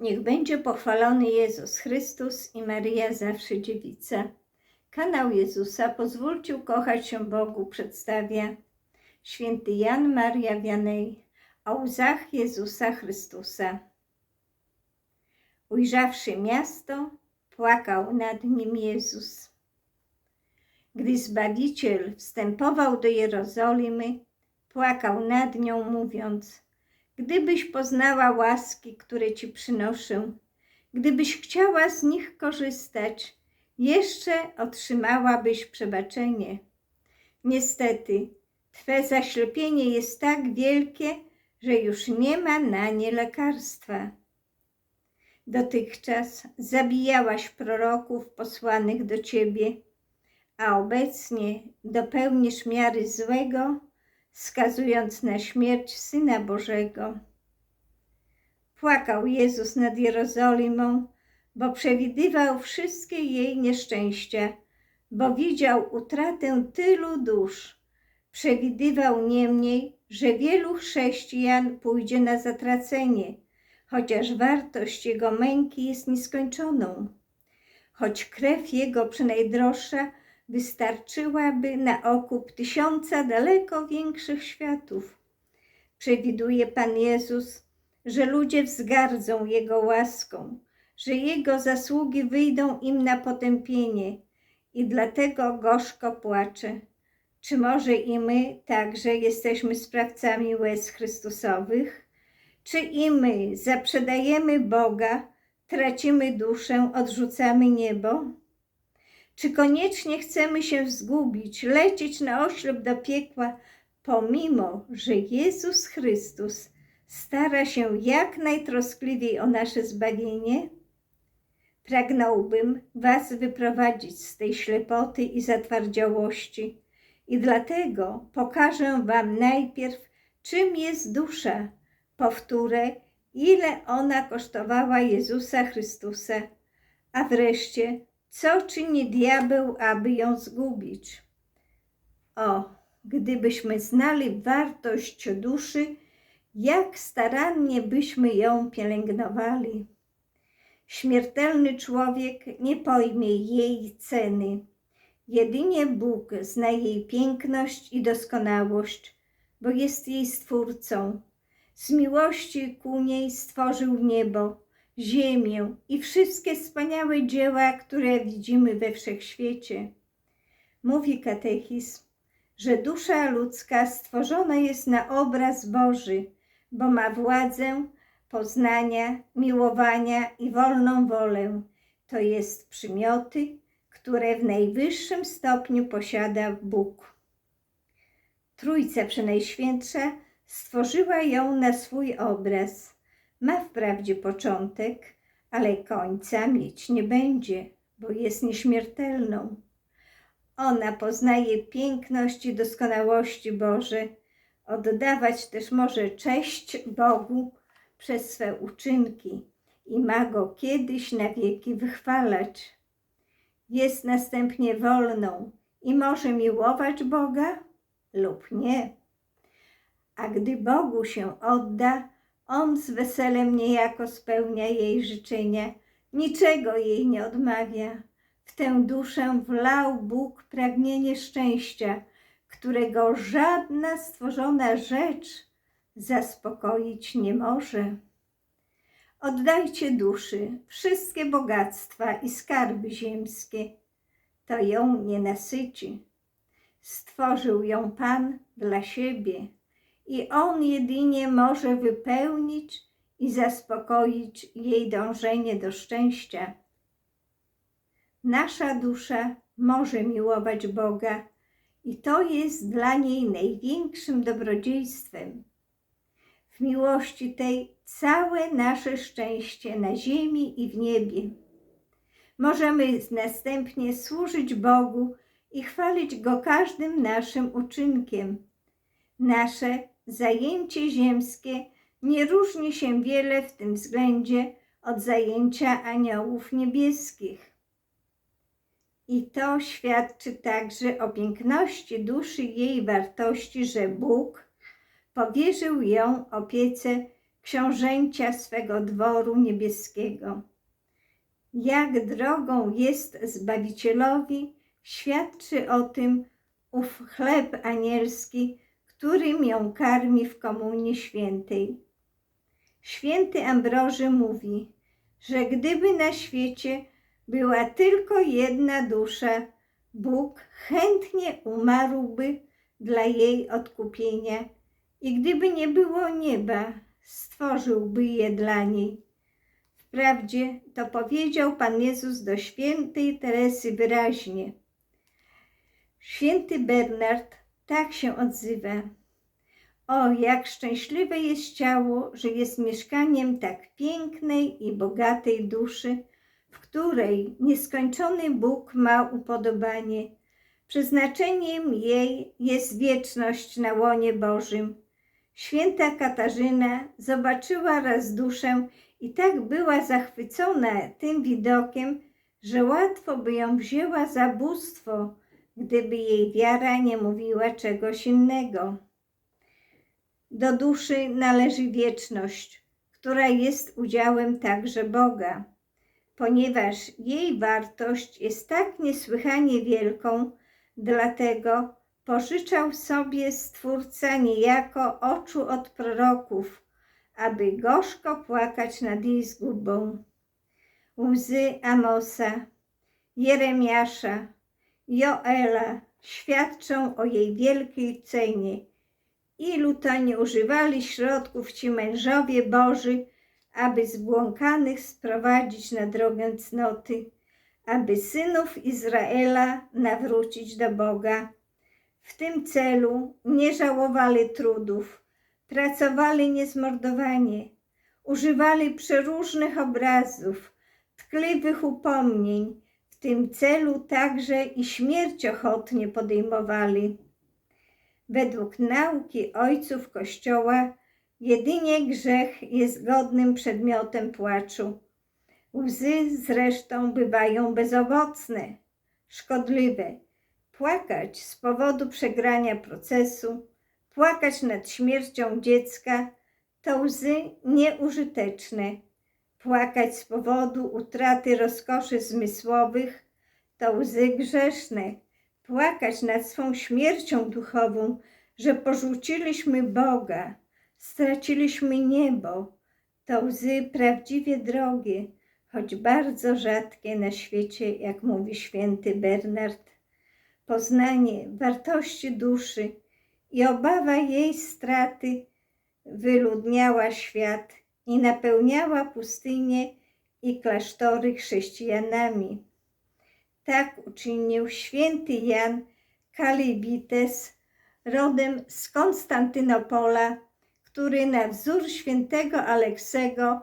Niech będzie pochwalony Jezus Chrystus i Maryja zawsze dziewica. Kanał Jezusa Pozwólcie ukochać się Bogu przedstawia święty Jan Maria Wianej o łzach Jezusa Chrystusa. Ujrzawszy miasto, płakał nad nim Jezus. Gdy Zbawiciel wstępował do Jerozolimy, płakał nad nią, mówiąc: Gdybyś poznała łaski, które ci przynoszę, gdybyś chciała z nich korzystać, jeszcze otrzymałabyś przebaczenie. Niestety, Twe zaślepienie jest tak wielkie, że już nie ma na nie lekarstwa. Dotychczas zabijałaś proroków posłanych do Ciebie, a obecnie dopełnisz miary złego, skazując na śmierć Syna Bożego. Płakał Jezus nad Jerozolimą, bo przewidywał wszystkie jej nieszczęścia, bo widział utratę tylu dusz. Przewidywał niemniej, że wielu chrześcijan pójdzie na zatracenie, chociaż wartość jego męki jest nieskończoną. Choć krew jego przynajdroższa wystarczyłaby na okup tysiąca daleko większych światów. Przewiduje Pan Jezus, że ludzie wzgardzą Jego łaską, że Jego zasługi wyjdą im na potępienie i dlatego gorzko płacze. Czy może i my także jesteśmy sprawcami łez Chrystusowych? Czy i my zaprzedajemy Boga, tracimy duszę, odrzucamy niebo? Czy koniecznie chcemy się zgubić, lecieć na oślep do piekła, pomimo że Jezus Chrystus stara się jak najtroskliwiej o nasze zbawienie? Pragnąłbym Was wyprowadzić z tej ślepoty i zatwardziałości i dlatego pokażę Wam najpierw, czym jest dusza, powtórę, ile ona kosztowała Jezusa Chrystusa, a wreszcie, co czyni diabeł, aby ją zgubić. O, gdybyśmy znali wartość duszy, jak starannie byśmy ją pielęgnowali. Śmiertelny człowiek nie pojmie jej ceny. Jedynie Bóg zna jej piękność i doskonałość, bo jest jej stwórcą. Z miłości ku niej stworzył niebo, ziemię i wszystkie wspaniałe dzieła, które widzimy we wszechświecie. Mówi katechizm, że dusza ludzka stworzona jest na obraz Boży, bo ma władzę poznania, miłowania i wolną wolę, to jest przymioty, które w najwyższym stopniu posiada Bóg. Trójca Przenajświętsza stworzyła ją na swój obraz. Ma wprawdzie początek, ale końca mieć nie będzie, bo jest nieśmiertelną. Ona poznaje piękność i doskonałości Boże, oddawać też może cześć Bogu przez swe uczynki i ma Go kiedyś na wieki wychwalać. Jest następnie wolną i może miłować Boga lub nie. A gdy Bogu się odda, On z weselem niejako spełnia jej życzenia, niczego jej nie odmawia. W tę duszę wlał Bóg pragnienie szczęścia, którego żadna stworzona rzecz zaspokoić nie może. Oddajcie duszy wszystkie bogactwa i skarby ziemskie, to ją nie nasyci. Stworzył ją Pan dla siebie i On jedynie może wypełnić i zaspokoić jej dążenie do szczęścia. Nasza dusza może miłować Boga i to jest dla niej największym dobrodziejstwem. W miłości tej całe nasze szczęście na ziemi i w niebie. Możemy następnie służyć Bogu i chwalić Go każdym naszym uczynkiem. Nasze zajęcie ziemskie nie różni się wiele w tym względzie od zajęcia aniołów niebieskich. I to świadczy także o piękności duszy jej wartości, że Bóg powierzył ją opiece książęcia swego dworu niebieskiego. Jak drogą jest Zbawicielowi, świadczy o tym ów chleb anielski, którym ją karmi w Komunii Świętej. Święty Ambroży mówi, że gdyby na świecie była tylko jedna dusza, Bóg chętnie umarłby dla jej odkupienia i gdyby nie było nieba, stworzyłby je dla niej. Wprawdzie to powiedział Pan Jezus do świętej Teresy wyraźnie. Święty Bernard tak się odzywa. O, jak szczęśliwe jest ciało, że jest mieszkaniem tak pięknej i bogatej duszy, w której nieskończony Bóg ma upodobanie. Przeznaczeniem jej jest wieczność na łonie Bożym. Święta Katarzyna zobaczyła raz duszę i tak była zachwycona tym widokiem, że łatwo by ją wzięła za bóstwo, gdyby jej wiara nie mówiła czegoś innego. Do duszy należy wieczność, która jest udziałem także Boga, ponieważ jej wartość jest tak niesłychanie wielką, dlatego pożyczał sobie Stwórca niejako oczu od proroków, aby gorzko płakać nad jej zgubą. Łzy Amosa, Jeremiasza, Joela świadczą o jej wielkiej cenie. Ilu to nie używali środków ci mężowie Boży, aby zbłąkanych sprowadzić na drogę cnoty, aby synów Izraela nawrócić do Boga. W tym celu nie żałowali trudów, pracowali niezmordowanie, używali przeróżnych obrazów, tkliwych upomnień, tym celu także i śmierć ochotnie podejmowali. Według nauki ojców Kościoła jedynie grzech jest godnym przedmiotem płaczu. Łzy zresztą bywają bezowocne, szkodliwe. Płakać z powodu przegrania procesu, płakać nad śmiercią dziecka to łzy nieużyteczne. Płakać z powodu utraty rozkoszy zmysłowych to łzy grzeszne. Płakać nad swą śmiercią duchową, że porzuciliśmy Boga, straciliśmy niebo, to łzy prawdziwie drogie, choć bardzo rzadkie na świecie, jak mówi święty Bernard. Poznanie wartości duszy i obawa jej straty wyludniała świat i napełniała pustynie i klasztory chrześcijanami. Tak uczynił święty Jan Kalibites, rodem z Konstantynopola, który na wzór świętego Aleksego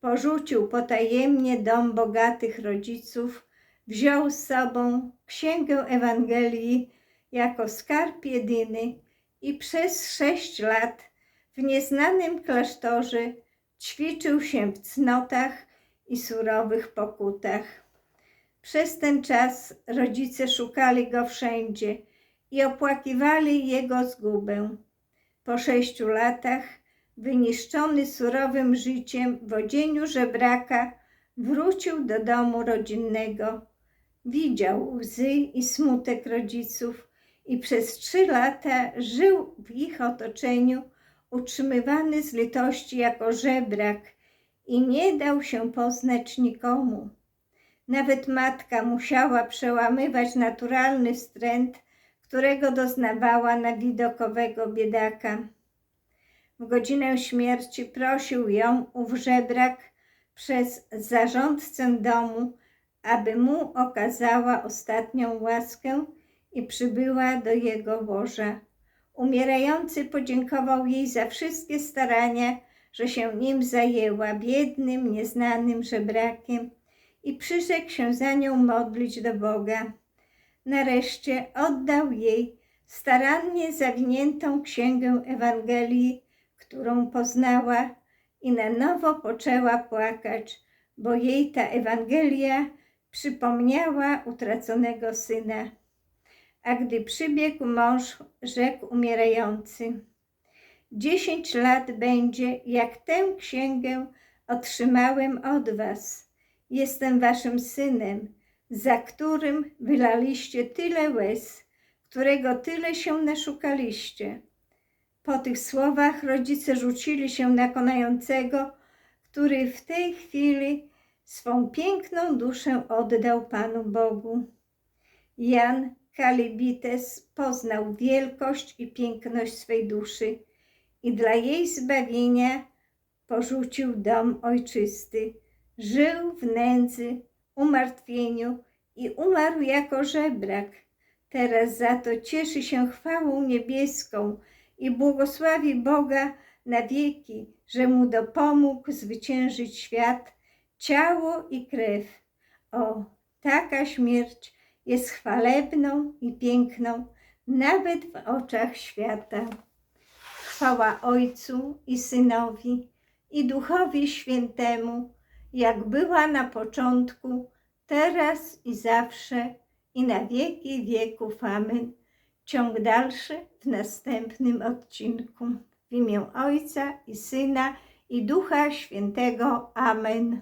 porzucił potajemnie dom bogatych rodziców, wziął z sobą księgę Ewangelii jako skarb jedyny i przez sześć lat w nieznanym klasztorze ćwiczył się w cnotach i surowych pokutach. Przez ten czas rodzice szukali go wszędzie i opłakiwali jego zgubę. Po sześciu latach, wyniszczony surowym życiem w odzieniu żebraka, wrócił do domu rodzinnego. Widział łzy i smutek rodziców i przez trzy lata żył w ich otoczeniu, utrzymywany z litości jako żebrak i nie dał się poznać nikomu. Nawet matka musiała przełamywać naturalny wstręt, którego doznawała na widokowego biedaka. W godzinę śmierci prosił ją ów żebrak przez zarządcę domu, aby mu okazała ostatnią łaskę i przybyła do jego łoża. Umierający podziękował jej za wszystkie starania, że się nim zajęła, biednym, nieznanym żebrakiem i przyrzekł się za nią modlić do Boga. Nareszcie oddał jej starannie zawiniętą księgę Ewangelii, którą poznała i na nowo poczęła płakać, bo jej ta Ewangelia przypomniała utraconego syna. A gdy przybiegł mąż, rzekł umierający: Dziesięć lat będzie, jak tę księgę otrzymałem od was. Jestem waszym synem, za którym wylaliście tyle łez, którego tyle się naszukaliście. Po tych słowach rodzice rzucili się na konającego, który w tej chwili swą piękną duszę oddał Panu Bogu. Jan Kalibites poznał wielkość i piękność swej duszy i dla jej zbawienia porzucił dom ojczysty. Żył w nędzy, umartwieniu i umarł jako żebrak. Teraz za to cieszy się chwałą niebieską i błogosławi Boga na wieki, że mu dopomógł zwyciężyć świat, ciało i krew. O, taka śmierć jest chwalebną i piękną nawet w oczach świata. Chwała Ojcu i Synowi i Duchowi Świętemu, jak była na początku, teraz i zawsze i na wieki wieków. Amen. Ciąg dalszy w następnym odcinku. W imię Ojca i Syna i Ducha Świętego. Amen.